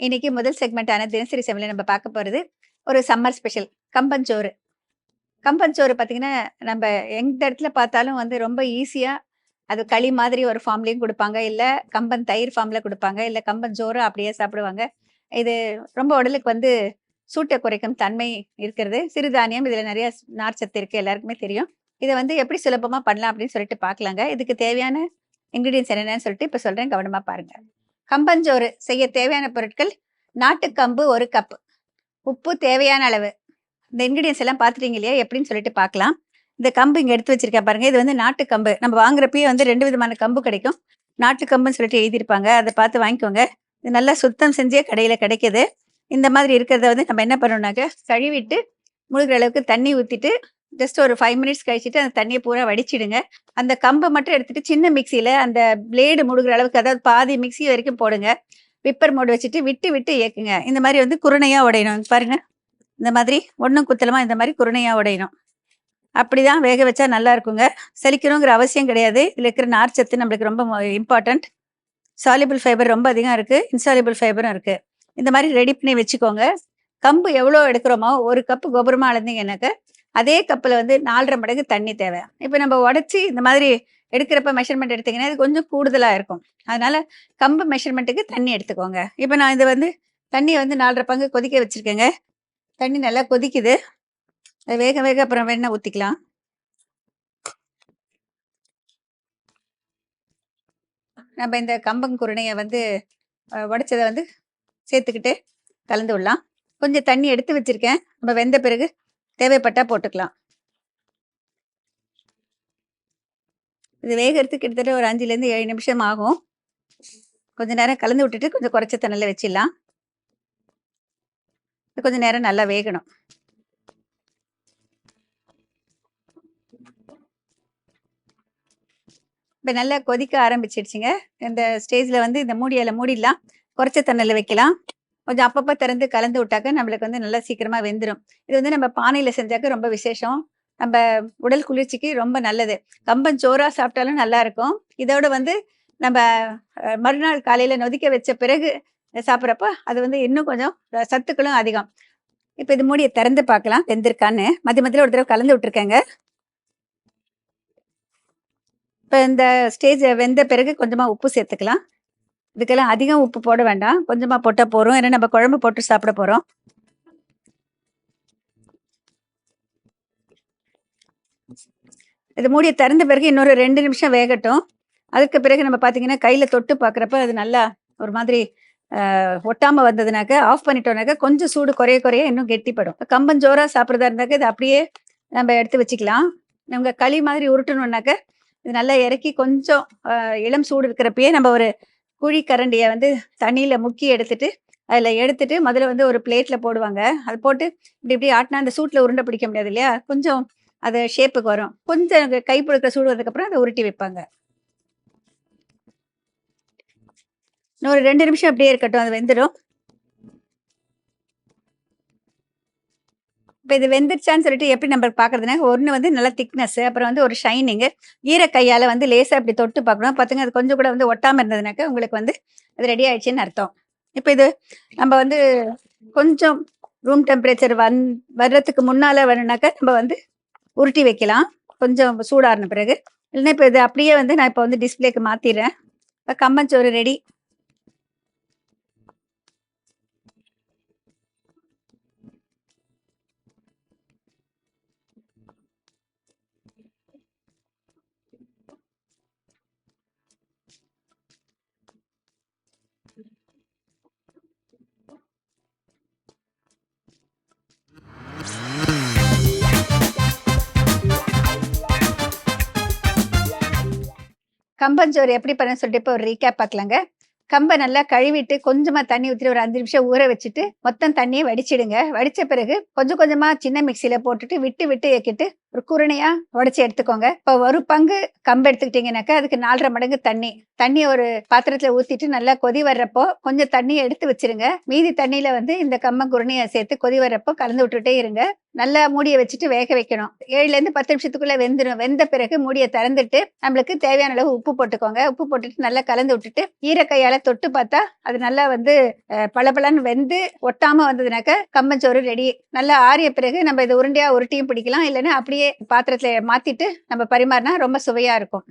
இன்னைக்கு முதல் செக்மெண்ட்டான தினசரி சமையல நம்ம பார்க்க போறது ஒரு சம்மர் ஸ்பெஷல் கம்பஞ்சோறு. கம்பஞ்சோறு பார்த்தீங்கன்னா நம்ம எந்த இடத்துல பார்த்தாலும் வந்து ரொம்ப ஈஸியா அது களி மாதிரி ஒரு ஃபார்ம்லேயும் கொடுப்பாங்க. இல்ல கம்பன் தயிர் ஃபார்ம்ல கொடுப்பாங்க. இல்ல கம்பஞ்சோறு அப்படியே சாப்பிடுவாங்க. இது ரொம்ப உடலுக்கு வந்து சூட்டை குறைக்கும் தன்மை இருக்கிறது. சிறுதானியம் இதுல நிறைய நார்ச்சத்து இருக்கு. எல்லாருக்குமே தெரியும். இதை வந்து எப்படி சுலபமா பண்ணலாம் அப்படின்னு சொல்லிட்டு பார்க்கலாங்க. இதுக்கு தேவையான இன்க்ரீடியன்ஸ் என்னென்னு சொல்லிட்டு இப்போ சொல்றேன். கவனமா பாருங்க. கம்பஞ்சோறு செய்ய தேவையான பொருட்கள் நாட்டுக்கம்பு ஒரு கப் உப்பு தேவையான அளவு. இந்த இன்க்ரீடியன்ஸ் எல்லாம் பார்த்துட்டீங்க இல்லையா? எப்படின்னு சொல்லிட்டு பார்க்கலாம். இந்த கம்பு இங்கே எடுத்து வச்சிருக்கேன் பாருங்க. இது வந்து நாட்டு கம்பு நம்ம வாங்குறப்பயே வந்து ரெண்டு விதமான கம்பு கிடைக்கும். நாட்டு கம்புன்னு சொல்லிட்டு எழுதியிருப்பாங்க. அதை பார்த்து வாங்கிக்கோங்க. இது நல்லா சுத்தம் செஞ்சே கடையில் கிடைக்கிது. இந்த மாதிரி இருக்கிறத வந்து நம்ம என்ன பண்ணணும்னாக்க கழுவிட்டு முழுகிற அளவுக்கு தண்ணி ஊற்றிட்டு ஜஸ்ட் ஒரு ஃபைவ் மினிட்ஸ் கழிச்சிட்டு அந்த தண்ணியை பூரா வடிச்சிடுங்க. அந்த கம்பை மட்டும் எடுத்துட்டு சின்ன மிக்சியில் அந்த பிளேடு முடுகிற அளவுக்கு அதாவது பாதி மிக்ஸி வரைக்கும் போடுங்க. விப்பர் மோடு வச்சுட்டு விட்டு விட்டு இயக்குங்க. இந்த மாதிரி வந்து குருணையாக உடையணும். பாருங்க. இந்த மாதிரி ஒன்றும் குத்தலமாக இந்த மாதிரி குருணையாக உடையணும். அப்படி தான் வேக வச்சா நல்லா இருக்குங்க. செலிக்கணுங்கிற அவசியம் கிடையாது. இதில் இருக்கிற நார்ச்சத்து நம்மளுக்கு ரொம்ப இம்பார்ட்டன்ட் சாலிபிள் ஃபைபர் ரொம்ப அதிகம் இருக்குது இன்சாலிபிள் ஃபைபரும் இருக்குது இந்த மாதிரி ரெடி பண்ணி வச்சுக்கோங்க. கம்பு எவ்வளோ எடுக்கிறோமோ ஒரு கப்பு கோபுரமாக அளந்தீங்கன்னாக்க அதே கப்பில் வந்து நாலரை மடங்கு தண்ணி தேவை. இப்போ நம்ம உடச்சி இந்த மாதிரி எடுக்கிறப்ப மெஷர்மெண்ட் எடுத்திங்கன்னா இது கொஞ்சம் கூடுதலாக இருக்கும். அதனால கம்பு மெஷர்மெண்ட்டுக்கு தண்ணி எடுத்துக்கோங்க. இப்போ நான் இது வந்து தண்ணியை வந்து நாலரை பங்கு கொதிக்க வச்சுருக்கேங்க. தண்ணி நல்லா கொதிக்குது. அது வேக வேக அப்புறம் வேணா ஊற்றிக்கலாம் நம்ம இந்த கம்பங்குருணையை வந்து அஹ், உடைச்சதை வந்து சேர்த்துக்கிட்டு கலந்து விடலாம். கொஞ்சம் தண்ணி எடுத்து வச்சிருக்கேன். நம்ம வெந்த பிறகு தேவைப்பட்டா போட்டுக்கலாம். இது வேகிறதுக்கு கிட்டத்தட்ட ஒரு அஞ்சுலேருந்து ஏழு நிமிஷம் ஆகும். கொஞ்ச நேரம் கலந்து விட்டுட்டு கொஞ்சம் குறைச்ச தண்ணியில் வச்சிடலாம். இது கொஞ்ச நேரம் நல்லா வேகணும். இப்போ நல்லா கொதிக்க ஆரம்பிச்சிடுச்சுங்க. இந்த ஸ்டேஜில் வந்து இந்த மூடியில் மூடிடலாம். குறைச்ச தண்ணியில் வைக்கலாம். கொஞ்சம் அப்பப்போ திறந்து கலந்து விட்டாக்க நம்மளுக்கு வந்து நல்லா சீக்கிரமாக வெந்துடும் இது வந்து நம்ம பானையில் செஞ்சாக்க ரொம்ப விசேஷம். நம்ம உடல் குளிர்ச்சிக்கு ரொம்ப நல்லது. கம்பஞ்சோறா சாப்பிட்டாலும் நல்லா இருக்கும். இதோட வந்து நம்ம மறுநாள் காலையில நொதிக்க வச்ச பிறகு சாப்பிட்றப்போ அது வந்து இன்னும் கொஞ்சம் சத்துக்களும் அதிகம். இப்போ இது மூடியை திறந்து பார்க்கலாம். வெந்திருக்கான்னு. மதிய மதியில் ஒரு தடவை கலந்து விட்டுருக்கேங்க. இப்போ இந்த ஸ்டேஜ் வெந்த பிறகு கொஞ்சமாக உப்பு சேர்த்துக்கலாம். இதுக்கெல்லாம் அதிகம் உப்பு போட வேண்டாம். கொஞ்சமாக போட்டால் போகிறோம் ஏன்னா நம்ம குழம்பு போட்டு சாப்பிட போகிறோம் இது மூடியை திறந்த பிறகு இன்னொரு ரெண்டு நிமிஷம் வேகட்டும். அதுக்கு பிறகு நம்ம பார்த்தீங்கன்னா கையில் தொட்டு பார்க்குறப்ப அது நல்லா ஒரு மாதிரி ஒட்டாமல் ஒட்டாம வந்ததுனாக்க ஆஃப் பண்ணிட்டோம்னாக்க கொஞ்சம் சூடு குறைய குறைய இன்னும் கெட்டிப்படும். கம்பஞ்சோரா சாப்பிட்றதா இருந்தாக்க இது அப்படியே நம்ம எடுத்து வச்சுக்கலாம். நம்ம களி மாதிரி உருட்டணும்னாக்க இது நல்லா இறக்கி கொஞ்சம் இளம் சூடு இருக்கிறப்பயே நம்ம ஒரு குழி கரண்டியை வந்து தண்ணியில் முக்கி எடுத்துட்டு அதில் எடுத்துட்டு முதல்ல வந்து ஒரு பிளேட்டில் போடுவாங்க. அது போட்டு இப்படி இப்படி ஆட்டினா அந்த சூட்டில் உருண்டை பிடிக்க முடியாது இல்லையா? கொஞ்சம் அது ஷேப்புக்கு வரும். கொஞ்சம் கை பொழுக்கிற சூடுவதுக்கப்புறம் அதை உருட்டி வைப்பாங்க. இன்னொரு ரெண்டு நிமிஷம் அப்படியே இருக்கட்டும். அது வெந்துடும் இப்போ இது வெந்துருச்சான்னு சொல்லிட்டு எப்படி நம்ம பார்க்குறதுனா ஒன்று வந்து நல்லா திக்னஸ் அப்புறம் வந்து ஒரு ஷைனிங்கு ஈர கையால் வந்து லேசாக அப்படி தொட்டு பார்க்கணும். பார்த்துங்க அது கொஞ்சம் கூட வந்து ஒட்டாமல் இருந்ததுனாக்க உங்களுக்கு வந்து அது ரெடி ஆயிடுச்சுன்னு அர்த்தம். இப்போ இது நம்ம வந்து கொஞ்சம் ரூம் டெம்பரேச்சர் வந் வர்றதுக்கு முன்னால் வேணும்னாக்கா நம்ம வந்து உருட்டி வைக்கலாம். கொஞ்சம் சூடாறின பிறகு. இல்லைன்னா இப்போ இது அப்படியே வந்து நான் இப்போ வந்து டிஸ்பிளேக்கு மாற்றிடுறேன் இப்போ கம்பஞ்சோறு ரெடி கம்பஞ்சோறு எப்படி பண்ண சொல்லிட்டு இப்போ ஒரு ரீகேப் பார்க்கலாங்க. கம்பை நல்லா கழுவிட்டு கொஞ்சமாக தண்ணி ஊற்றி ஒரு அஞ்சு நிமிஷம் ஊற வச்சுட்டு மொத்தம் தண்ணியை வடிச்சிடுங்க. வடித்த பிறகு கொஞ்சம் கொஞ்சமாக சின்ன மிக்சியில் போட்டுட்டு விட்டு விட்டு இயக்கிட்டு ஒரு குருணையா உடச்சி எடுத்துக்கோங்க. இப்போ ஒரு பங்கு கம்பு எடுத்துக்கிட்டீங்கன்னாக்கா அதுக்கு நாலரை மடங்கு தண்ணி. தண்ணி ஒரு பாத்திரத்துல ஊத்திட்டு நல்லா கொதி வர்றப்போ கொஞ்சம் தண்ணியை எடுத்து வச்சிருங்க. மீதி தண்ணியில வந்து இந்த கம்ம குருணையை சேர்த்து கொதி வர்றப்போ கலந்து விட்டுட்டே இருங்க. நல்லா மூடியை வச்சுட்டு வேக வைக்கணும். ஏழுல இருந்து பத்து நிமிஷத்துக்குள்ள வெந்துடும் வெந்த பிறகு மூடியை திறந்துட்டு நம்மளுக்கு தேவையான அளவு உப்பு போட்டுக்கோங்க. உப்பு போட்டுட்டு நல்லா கலந்து விட்டுட்டு ஈரக்கையால் தொட்டு பார்த்தா அது நல்லா வந்து பளபளன்னு வெந்து ஒட்டாம வந்ததுனாக்க கம்பஞ்சோறு ரெடி. நல்லா ஆறிய பிறகு நம்ம இதை உருண்டையா உருட்டியும் பிடிக்கலாம். இல்லைன்னா அப்படியே பாத்திரத்துல மாத்திட்டு நம்ம பரிமாறினா ரொம்ப சுவையா இருக்கும்.